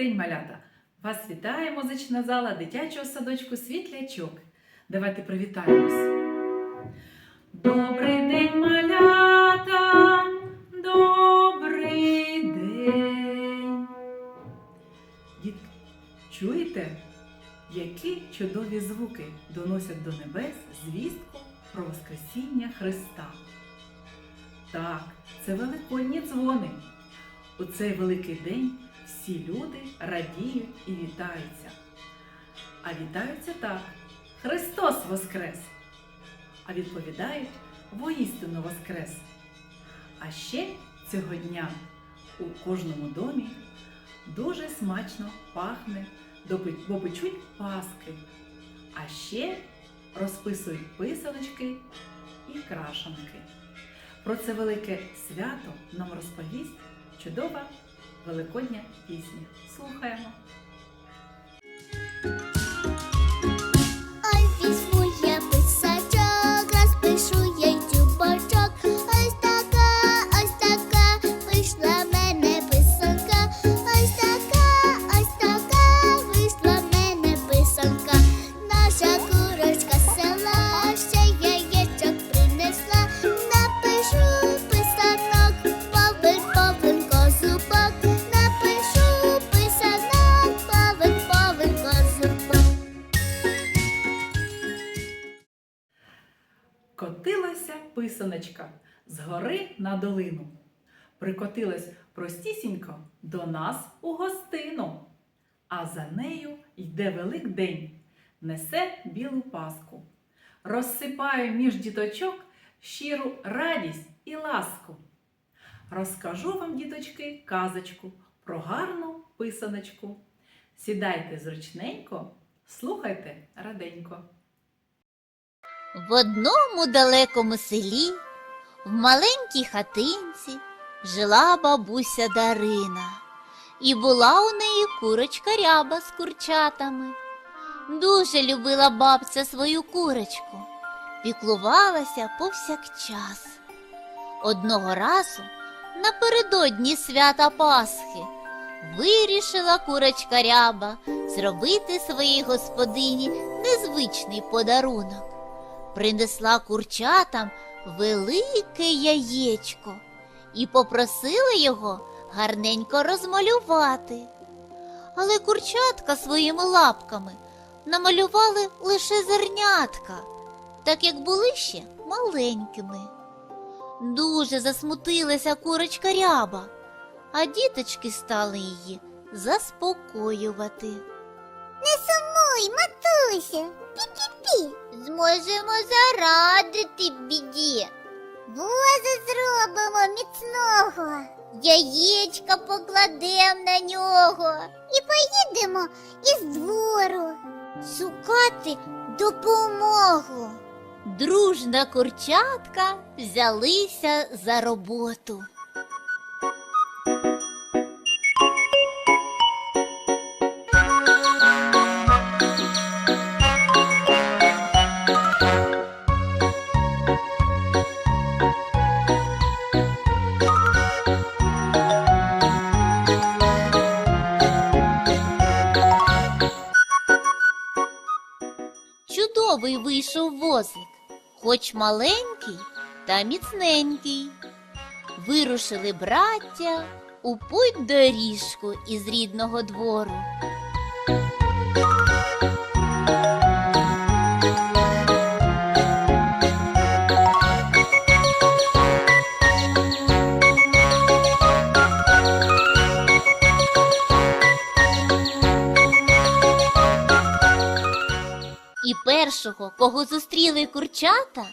день, малята! Вас вітає музична зала дитячого садочку Світлячок. Давайте привітаємось. Добрий день, малята! Добрий день! Дітки, чуєте, які чудові звуки доносять до небес звістку про Воскресіння Христа? Так, це великодні дзвони. У цей великий день всі люди радіють і вітаються. А вітаються так: Христос Воскрес! А відповідають воістину Воскрес! А ще цього дня у кожному домі дуже смачно пахне, бо печуть паски, а ще розписують писаночки і крашанки. Про це велике свято нам розповість чудова великодня пісня. Слухаємо. На долину. Прикотилась простісінько до нас у гостину. А за нею йде Великдень, несе білу паску. Розсипає між діточок щиру радість і ласку. Розкажу вам, діточки, казочку про гарну писаночку. Сідайте зручненько, слухайте раденько. В одному далекому селі, в маленькій хатинці, жила бабуся Дарина, і була у неї курочка ряба з курчатами. Дуже любила бабця свою курочку, піклувалася повсякчас. Одного разу, напередодні свята Пасхи, вирішила курочка ряба зробити своїй господині незвичний подарунок принесла курчатам велике яєчко і попросила його гарненько розмалювати. Але курчатка своїми лапками намалювали лише зернятка, так як були ще маленькими. Дуже засмутилася курочка ряба, а діточки стали її заспокоювати. Не сумуй, матусю, пі-пі-пі. Зможемо зарадити біді. Воза зробимо міцного. Яєчка покладемо на нього. І поїдемо із двору. Шукати допомогу. Дружна курчатка взялися за роботу. Вийшов хоч маленький та міцненький. Вирушили браття у путь доріжку із рідного двору. Першого, кого зустріли курчата,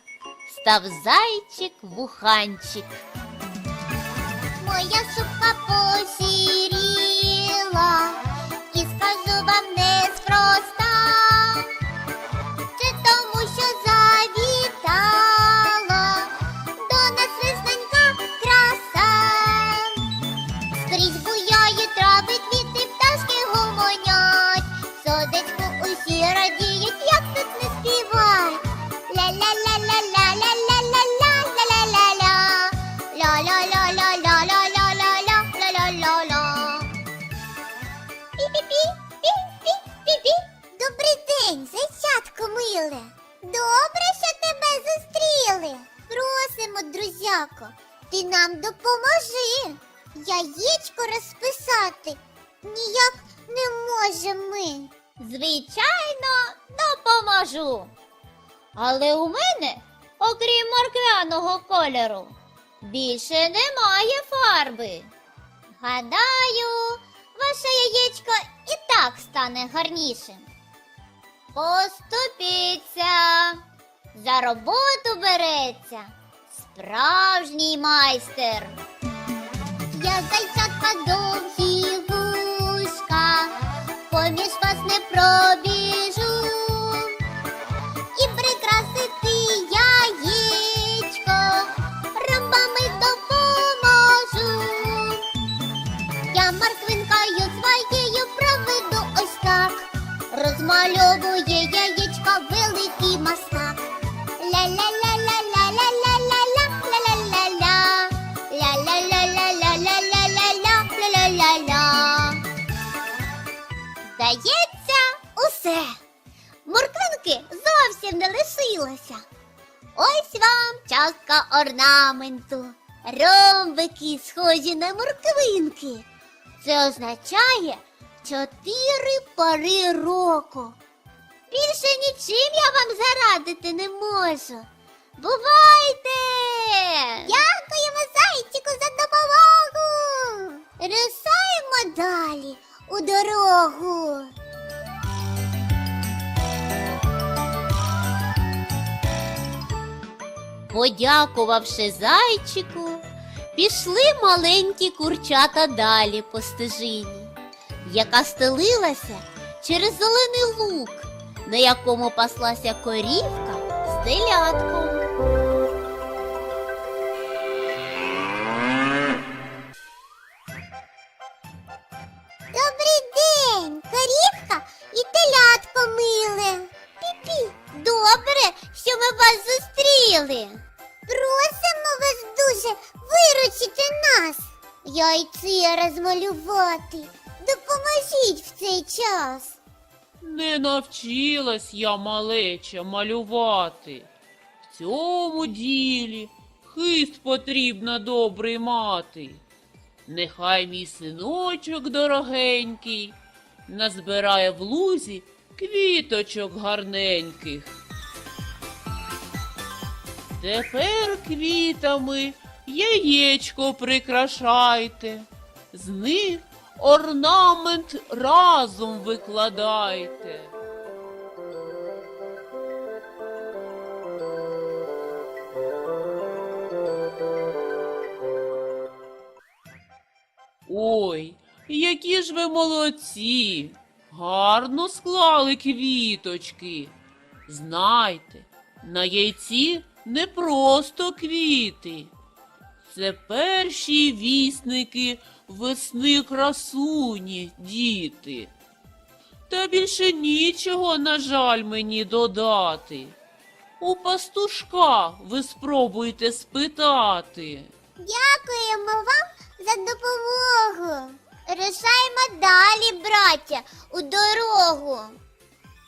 став зайчик-вуханчик. Моя шубка посіріла, ніяк не можемо. Звичайно, допоможу. Але у мене, окрім морквяного кольору, більше немає фарби. Гадаю, ваше яєчко і так стане гарнішим. Поступіться, за роботу береться справжній майстер. Я зайчатка довгі поміж вас не пробіжу. І прикрасити яєчко ромбами допоможу. Я морквинкою своєю проведу ось так. Розмальовує яєчко не. Ось вам частка орнаменту. Ромбики схожі на морквинки. Це означає чотири пори року. Більше нічим я вам зарадити не можу. Бувайте! Дякуємо зайчику за допомогу. Рушаємо далі у дорогу. Подякувавши зайчику, пішли маленькі курчата далі по стежині, яка стелилася через зелений лук, на якому паслася корівка з телятком. Яйце розмалювати. Допоможіть в цей час. Не навчилась я малеча малювати. В цьому ділі хист потрібно добрий мати. Нехай мій синочок дорогенький назбирає в лузі квіточок гарненьких. Тепер квітами яєчко прикрашайте, з них орнамент разом викладайте. Ой, які ж ви молодці! Гарно склали квіточки. Знайте, на яйці не просто квіти. Це перші вісники весни красуні, діти. Та більше нічого, на жаль, мені додати. У пастушка ви спробуйте спитати. Дякуємо вам за допомогу. Рушаємо далі, браття, у дорогу.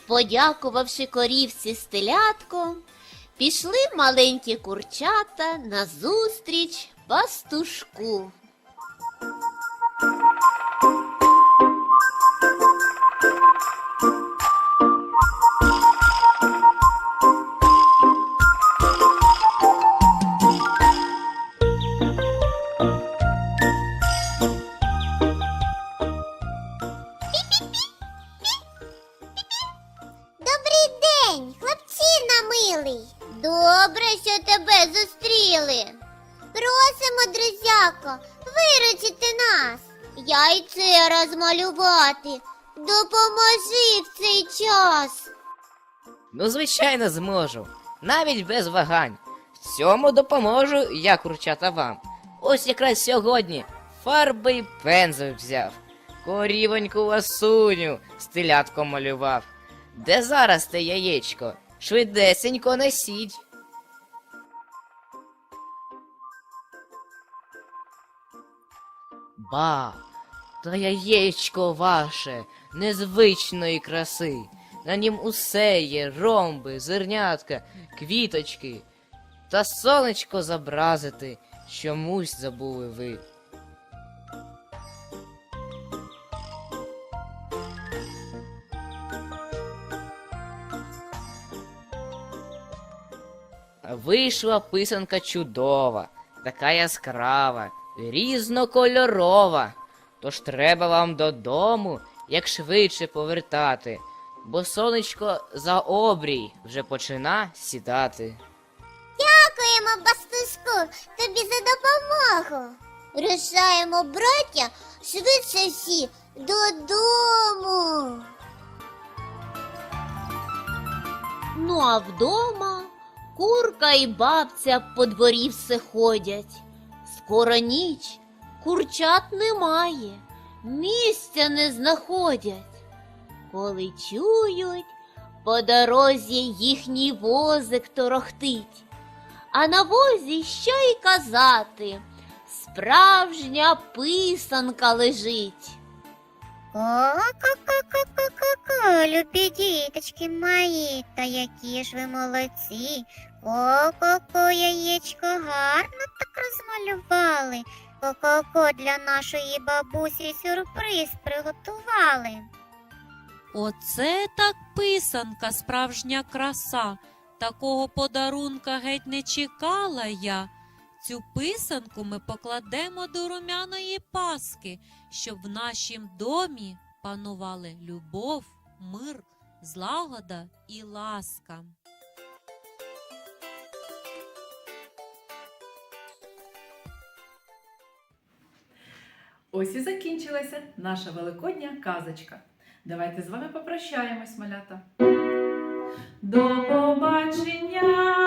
Подякувавши корівці з телятком, пішли маленькі курчата назустріч пастушку. Thank you. Час. Ну, звичайно, зможу. Навіть без вагань. В цьому допоможу я, курчата вам. Ось якраз сьогодні фарби й пензель взяв. Корівоньку ласуню з телятком малював. Де зараз те яєчко? Швидесенько несіть. Ба, та яєчко ваше незвичної краси. На нім усе є ромби, зернятка, квіточки. Та сонечко зобразити, чомусь забули ви. Вийшла писанка чудова, така яскрава, різнокольорова. Тож треба вам додому як швидше повертати, бо сонечко за обрій вже почина сідати. Дякуємо, бастушку, тобі за допомогу. Рушаємо, браття, швидше всі додому. Ну а вдома курка і бабця по дворі все ходять. Скоро ніч, курчат немає, місця не знаходять. Коли чують, по дорозі їхній возик торохтить, а на возі що й казати, справжня писанка лежить. Ко-ко-ко-ко-ко-ко, любі діточки мої, та які ж ви молодці. Ко-ко-ко, яєчко гарно так розмалювали. Ко-ко-ко, для нашої бабусі сюрприз приготували. Оце так писанка, справжня краса. Такого подарунка геть не чекала я. Цю писанку ми покладемо до румяної паски, щоб в нашім домі панували любов, мир, злагода і ласка. Ось і закінчилася наша великодня казочка. Давайте з вами попрощаємось, малята. До побачення!